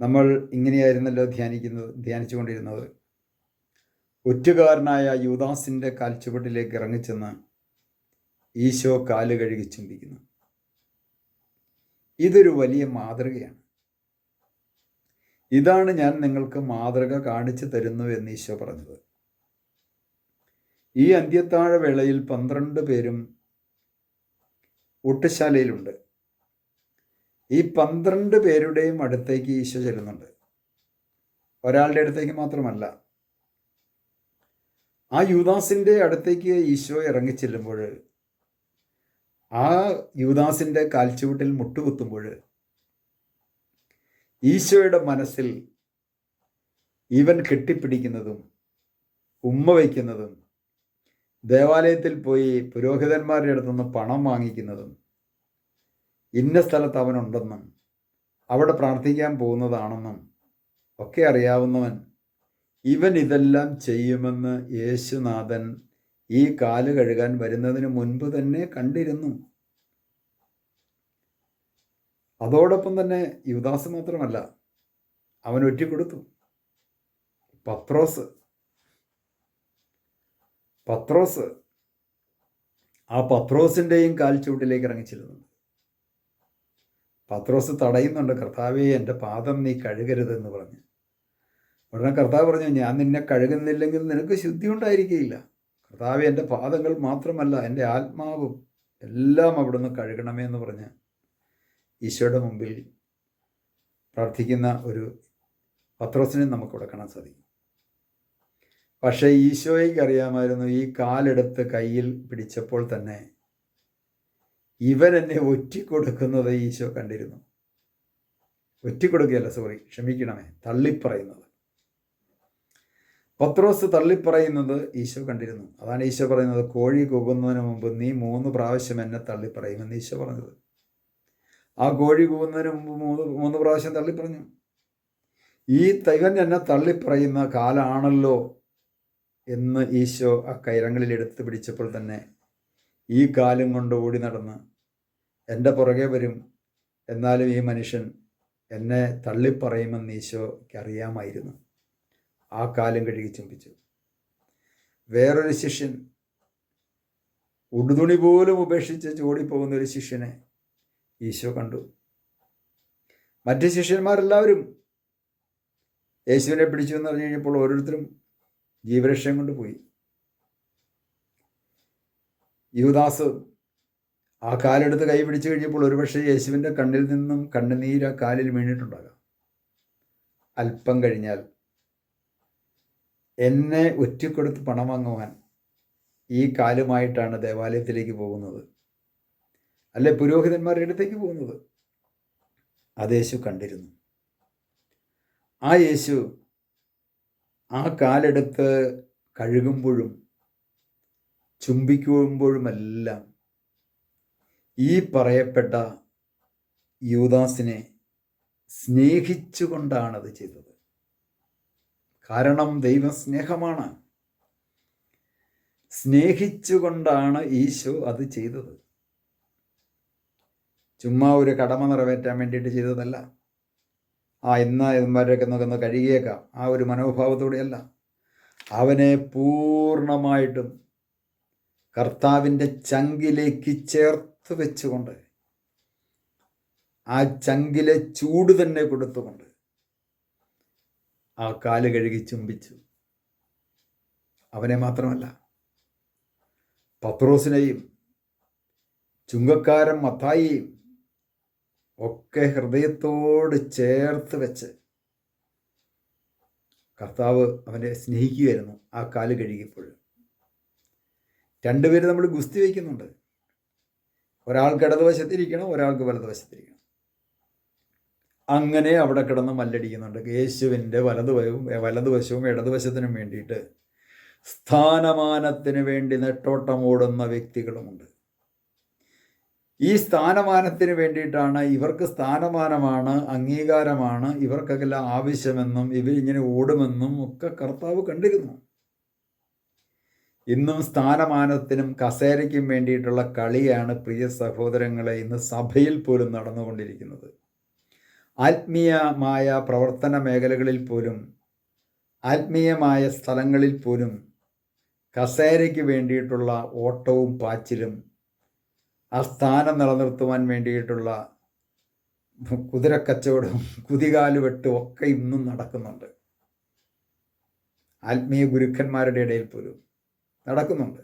നമ്മൾ ഇങ്ങനെയായിരുന്നല്ലോ ധ്യാനിക്കുന്നത് ധ്യാനിച്ചുകൊണ്ടിരുന്നത്. ഒറ്റുകാരനായ യുവദാസിന്റെ കാൽച്ചുവട്ടിലേക്ക് ഇറങ്ങിച്ചെന്ന് ഈശോ കാൽ കഴുകി ചുംബിക്കുന്നു ഇതൊരു വലിയ മാതൃകയാണ്. ഇതാണ് ഞാൻ നിങ്ങൾക്ക് മാതൃക കാണിച്ചു തരുന്നു എന്ന് ഈശോ പറഞ്ഞത്. ഈ അന്ത്യത്താഴ വേളയിൽ പന്ത്രണ്ട് പേരും ഒട്ടുശാലയിലുണ്ട്. ഈ പന്ത്രണ്ട് പേരുടെയും അടുത്തേക്ക് ഈശോ ചെല്ലുന്നുണ്ട്. ഒരാളുടെ അടുത്തേക്ക് മാത്രമല്ല. ആ യൂദാസിന്റെ അടുത്തേക്ക് ഈശോ ഇറങ്ങിച്ചെല്ലുമ്പോൾ ആ യൂദാസിന്റെ കാൽച്ചുവട്ടിൽ മുട്ടുകുത്തുമ്പോൾ ഈശോയുടെ മനസ്സിൽ ഇവൻ കെട്ടിപ്പിടിക്കുന്നതും ഉമ്മ വയ്ക്കുന്നതും ദേവാലയത്തിൽ പോയി പുരോഹിതന്മാരുടെ അടുത്തുനിന്ന് പണം വാങ്ങിക്കുന്നതും ഇന്ന സ്ഥലത്ത് അവനുണ്ടെന്നും അവിടെ പ്രാർത്ഥിക്കാൻ പോകുന്നതാണെന്നും ഒക്കെ അറിയാവുന്നവൻ ഇവൻ ഇതെല്ലാം ചെയ്യുമെന്ന് യേശുനാഥൻ ഈ കാൽ കഴുകാൻ വരുന്നതിന് മുൻപ് തന്നെ കണ്ടിരുന്നു. അതോടൊപ്പം തന്നെ യുദാസ് മാത്രമല്ല അവൻ ഒറ്റിക്കൊടുത്തു. പത്രോസ് പത്രോസ് ആ പത്രോസിന്റെയും കാൽച്ചുവട്ടിലേക്ക് ഇറങ്ങിച്ചിരുന്നുണ്ട് പത്രോസ് തടയുന്നുണ്ട്. കർത്താവെ എന്റെ പാദം നീ കഴുകരുതെന്ന് പറഞ്ഞു. ഉടനെ കർത്താവ് പറഞ്ഞു ഞാൻ നിന്നെ കഴുകുന്നില്ലെങ്കിൽ നിനക്ക് ശുദ്ധി ഉണ്ടായിരിക്കുകയില്ല കർത്താവ് എന്റെ പാദങ്ങൾ മാത്രമല്ല എന്റെ ആത്മാവും എല്ലാം അവിടുന്ന് കഴുകണമേ എന്ന് പറഞ്ഞ് ഈശോയുടെ മുമ്പിൽ പ്രാർത്ഥിക്കുന്ന ഒരു പത്രോസിനെ നമുക്കിവിടെ കാണാൻ സാധിക്കും. പക്ഷേ ഈശോയ്ക്ക് അറിയാമായിരുന്നു ഈ കാലെടുത്ത് കയ്യിൽ പിടിച്ചപ്പോൾ തന്നെ ഇവൻ എന്നെ ഒറ്റിക്കൊടുക്കുന്നത് ഈശോ കണ്ടിരുന്നു. ഒറ്റിക്കൊടുക്കുകയല്ല സോറി ക്ഷമിക്കണമേ തള്ളിപ്പറയുന്നത്. പത്രോസ് തള്ളിപ്പറയുന്നത് ഈശോ കണ്ടിരുന്നു. അതാണ് ഈശോ പറയുന്നത് കോഴി കൂകുന്നതിന് മുമ്പ് നീ മൂന്ന് പ്രാവശ്യം എന്നെ തള്ളിപ്പറയുമെന്ന് ഈശോ പറഞ്ഞത്. ആ കോഴി കൂകുന്നതിന് മുമ്പ് മൂന്ന് മൂന്ന് പ്രാവശ്യം തള്ളിപ്പറഞ്ഞു. ഈ തൈവൻ എന്നെ തള്ളിപ്പറയുന്ന കാലാണല്ലോ എന്ന് ഈശോ ആ കൈരങ്ങളിൽ എടുത്തു പിടിച്ചപ്പോൾ തന്നെ ഈ കാലും കൊണ്ട് ഓടി നടന്ന് എന്റെ പുറകെ വരും എന്നാലും ഈ മനുഷ്യൻ എന്നെ തള്ളിപ്പറയുമെന്ന് ഈശോയ്ക്ക് അറിയാമായിരുന്നു ആ കാലം കഴുകി ചുംബിച്ചു. വേറൊരു ശിഷ്യൻ ഉടുതുണി പോലും ഉപേക്ഷിച്ച് ചോടിപ്പോകുന്ന ഒരു ശിഷ്യനെ ഈശോ കണ്ടു. മറ്റ് ശിഷ്യന്മാരെല്ലാവരും യേശുവിനെ പിടിച്ചു എന്ന് പറഞ്ഞു കഴിഞ്ഞപ്പോൾ ഓരോരുത്തരും ജീവരക്ഷയും കൊണ്ട് പോയി യുവദാസ് ആ കാലെടുത്ത് കൈ പിടിച്ചു കഴിഞ്ഞപ്പോൾ ഒരുപക്ഷെ യേശുവിന്റെ കണ്ണിൽ നിന്നും കണ്ണുനീര് ആ കാലിൽ വീണിട്ടുണ്ടാകാം. അല്പം കഴിഞ്ഞാൽ എന്നെ ഒറ്റക്കൊടുത്ത് പണം വാങ്ങുവാൻ ഈ കാലുമായിട്ടാണ് ദേവാലയത്തിലേക്ക് പോകുന്നത്. അല്ലെ പുരോഹിതന്മാരുടെ അടുത്തേക്ക് പോകുന്നത്. അത് യേശു കണ്ടിരുന്നു. ആ യേശു ആ കാലെടുത്ത് കഴുകുമ്പോഴും ചുംബിക്കുമ്പോഴുമെല്ലാം ഈ പറയപ്പെട്ട യൂദാസിനെ സ്നേഹിച്ചുകൊണ്ടാണത് ചെയ്തത്. കാരണം ദൈവസ്നേഹമാണ് സ്നേഹിച്ചുകൊണ്ടാണ് ഈശോ അത് ചെയ്തത്. ചുമ്മാ ഒരു കടമ നിറവേറ്റാൻ വേണ്ടിയിട്ട് ചെയ്തതല്ല. ആ ഇന്ന ഇവന്മാരൊക്കെ നോക്കുന്ന കഴുകിയേക്കാം. ആ ഒരു മനോഭാവത്തോടെയല്ല. അവനെ പൂർണമായിട്ടും കർത്താവിന്റെ ചങ്കിലേക്ക് ചേർത്ത് വെച്ചുകൊണ്ട് ആ ചങ്കിലെ ചൂട് തന്നെ കൊടുത്തുകൊണ്ട് ആ കാൽ കഴുകി ചുംബിച്ചു. അവനെ മാത്രമല്ല പത്രോസിനെയും ചുങ്കക്കാരൻ മത്തായിയും ഒക്കെ ഹൃദയത്തോട് ചേർത്ത് വെച്ച് കർത്താവ് അവനെ സ്നേഹിക്കുകയായിരുന്നു ആ കാൽ കഴുകിയപ്പോൾ. രണ്ടുപേരും നമ്മൾ ഗുസ്തി വയ്ക്കുന്നുണ്ട്. ഒരാൾക്ക് ഇടതുവശത്തിരിക്കണം ഒരാൾക്ക് വലതുവശത്തിരിക്കണം. അങ്ങനെ അവിടെ കിടന്ന് മല്ലടിക്കുന്നുണ്ട്. യേശുവിന്റെ വലതുവശവും വലതുവശവും ഇടതുവശത്തിനും വേണ്ടിയിട്ട് സ്ഥാനമാനത്തിന് വേണ്ടി നെട്ടോട്ടം ഓടുന്ന വ്യക്തികളുമുണ്ട്. ഈ സ്ഥാനമാനത്തിന് വേണ്ടിയിട്ടാണ് ഇവർക്ക് സ്ഥാനമാനമാണ് അംഗീകാരമാണ് ഇവർക്കെല്ലാം ആവശ്യമെന്നും ഇവരിങ്ങനെ ഓടുമെന്നും ഒക്കെ കർത്താവ് കണ്ടിരുന്നു. ഇന്നും സ്ഥാനമാനത്തിനും കസേരയ്ക്കും വേണ്ടിയിട്ടുള്ള കളിയാണ് പ്രിയ സഹോദരങ്ങളെ ഇന്ന് സഭയിൽ പോലും നടന്നുകൊണ്ടിരിക്കുന്നത്. ആത്മീയമായ പ്രവർത്തന മേഖലകളിൽ പോലും ആത്മീയമായ സ്ഥലങ്ങളിൽ പോലും കസേരയ്ക്ക് വേണ്ടിയിട്ടുള്ള ഓട്ടവും പാച്ചിലും ആ സ്ഥാനം നിലനിർത്തുവാൻ വേണ്ടിയിട്ടുള്ള കുതിരക്കച്ചവടവും കുതികാലുവെട്ടും ഒക്കെ ഇന്നും നടക്കുന്നുണ്ട്. ആത്മീയ ഗുരുക്കന്മാരുടെ ഇടയിൽ പോലും. നടക്കുന്നുണ്ട്.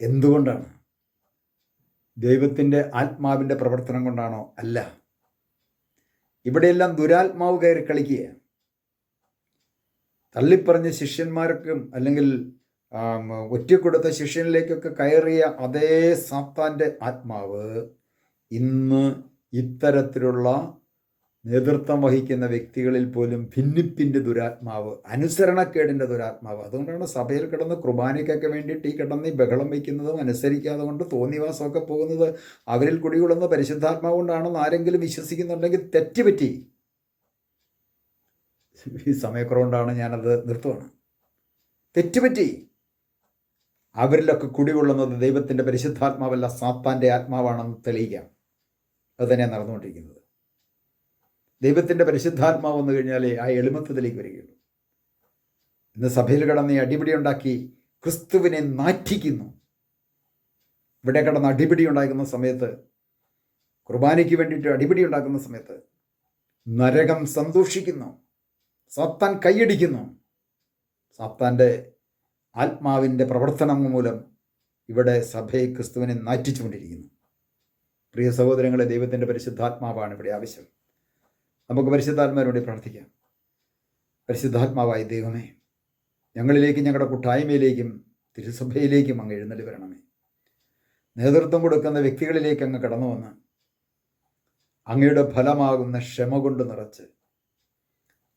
എന്തുകൊണ്ടാണ്? ദൈവത്തിന്റെ ആത്മാവിന്റെ പ്രവർത്തനം കൊണ്ടാണോ അല്ല. ഇവിടെയെല്ലാം ദുരാത്മാവ് കയറി കളിക്കുക. തള്ളിപ്പറഞ്ഞ ശിഷ്യന്മാർക്കും അല്ലെങ്കിൽ ഒറ്റക്കൊടുത്ത ശിഷ്യനിലേക്കൊക്കെ കയറിയ അതേ സാത്താന്റെ ആത്മാവ് ഇന്ന് ഇത്തരത്തിലുള്ള നേതൃത്വം വഹിക്കുന്ന വ്യക്തികളിൽ പോലും ഭിന്നിപ്പിന്റെ ദുരാത്മാവ് അനുസരണക്കേടിന്റെ ദുരാത്മാവ്. അതുകൊണ്ടാണ് സഭയിൽ കിടന്ന് കുർബാനയ്ക്കൊക്കെ വേണ്ടിയിട്ട് ഈ കിടന്ന് ബഹളം വയ്ക്കുന്നതും അനുസരിക്കാതെ കൊണ്ട് തോന്നിവാസമൊക്കെ പോകുന്നത് അവരിൽ കുടികൊള്ളുന്ന പരിശുദ്ധാത്മാവ് കൊണ്ടാണെന്ന് ആരെങ്കിലും വിശ്വസിക്കുന്നുണ്ടെങ്കിൽ തെറ്റുപറ്റി. ഈ സമയക്കുറവുകൊണ്ടാണ് ഞാനത് നിർത്തുവാണ്. തെറ്റുപറ്റി. അവരിലൊക്കെ കുടികൊള്ളുന്നത് ദൈവത്തിന്റെ പരിശുദ്ധാത്മാവല്ല സാത്താന്റെ ആത്മാവാണെന്ന് തെളിയിക്കാം. അത് തന്നെയാണ് നടന്നുകൊണ്ടിരിക്കുന്നത്. ദൈവത്തിന്റെ പരിശുദ്ധാത്മാവ് വന്നു കഴിഞ്ഞാലേ ആ എളിമത്തത്തിലേക്ക് വരികയുള്ളൂ. ഇന്ന് സഭയിൽ കടന്ന് അടിപിടി ഉണ്ടാക്കി ക്രിസ്തുവിനെ നാറ്റിക്കുന്നു. ഇവിടെ കടന്ന് അടിപിടി ഉണ്ടാക്കുന്ന സമയത്ത് കുർബാനയ്ക്ക് വേണ്ടിയിട്ട് അടിപിടി ഉണ്ടാക്കുന്ന സമയത്ത് നരകം സന്തോഷിക്കുന്നു. സത്താൻ കൈയടിക്കുന്നു. സത്താന്റെ ആത്മാവിന്റെ പ്രവർത്തനം മൂലം ഇവിടെ സഭയെ ക്രിസ്തുവിനെ നാറ്റിച്ചുകൊണ്ടിരിക്കുന്നു. പ്രിയ സഹോദരങ്ങളെ ദൈവത്തിന്റെ പരിശുദ്ധാത്മാവാണ് ഇവിടെ ആവശ്യം. നമുക്ക് പരിശുദ്ധാത്മാരോട് പ്രാർത്ഥിക്കാം. പരിശുദ്ധാത്മാവായ ദൈവമേ ഞങ്ങളിലേക്കും ഞങ്ങളുടെ കൂട്ടായ്മയിലേക്കും തിരുസഭയിലേക്കും അങ്ങ് എഴുന്നള്ളി വരണമേ. നേതൃത്വം കൊടുക്കുന്ന വ്യക്തികളിലേക്ക് അങ്ങ് കടന്നു വന്ന് അങ്ങയുടെ ഫലമാകുന്ന ക്ഷമ കൊണ്ട് നിറച്ച്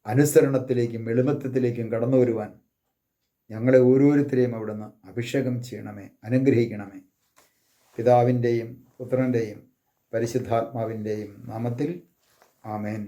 അനുസരണത്തിലേക്കും എളിമത്വത്തിലേക്കും കടന്നു വരുവാൻ ഞങ്ങളെ ഓരോരുത്തരെയും അവിടുന്ന് അഭിഷേകം ചെയ്യണമേ അനുഗ്രഹിക്കണമേ. പിതാവിന്റെയും പുത്രന്റെയും പരിശുദ്ധാത്മാവിന്റെയും നാമത്തിൽ ആമേൻ